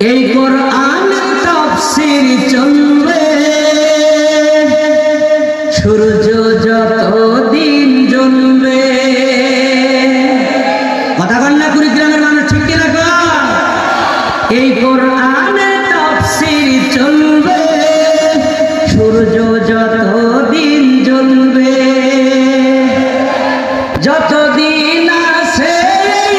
এই কোরআন তাফসীর চলবে। সূর্য যত দিন জ্বলবে। কথা কন্যা কুড়িগ্রামের মানুষ, ঠিক কিনা? এই কোরআন তাফসীর চলবে। সূর্য যত দিন জ্বলবে। প্রাণ যতদিন আছে এই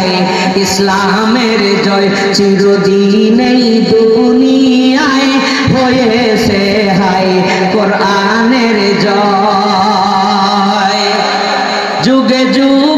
হায় ইসলামের জয় চিরদিন এই দুনিয়ায় হয়েছে হায় কোরআনের জয়। যুগে যুগে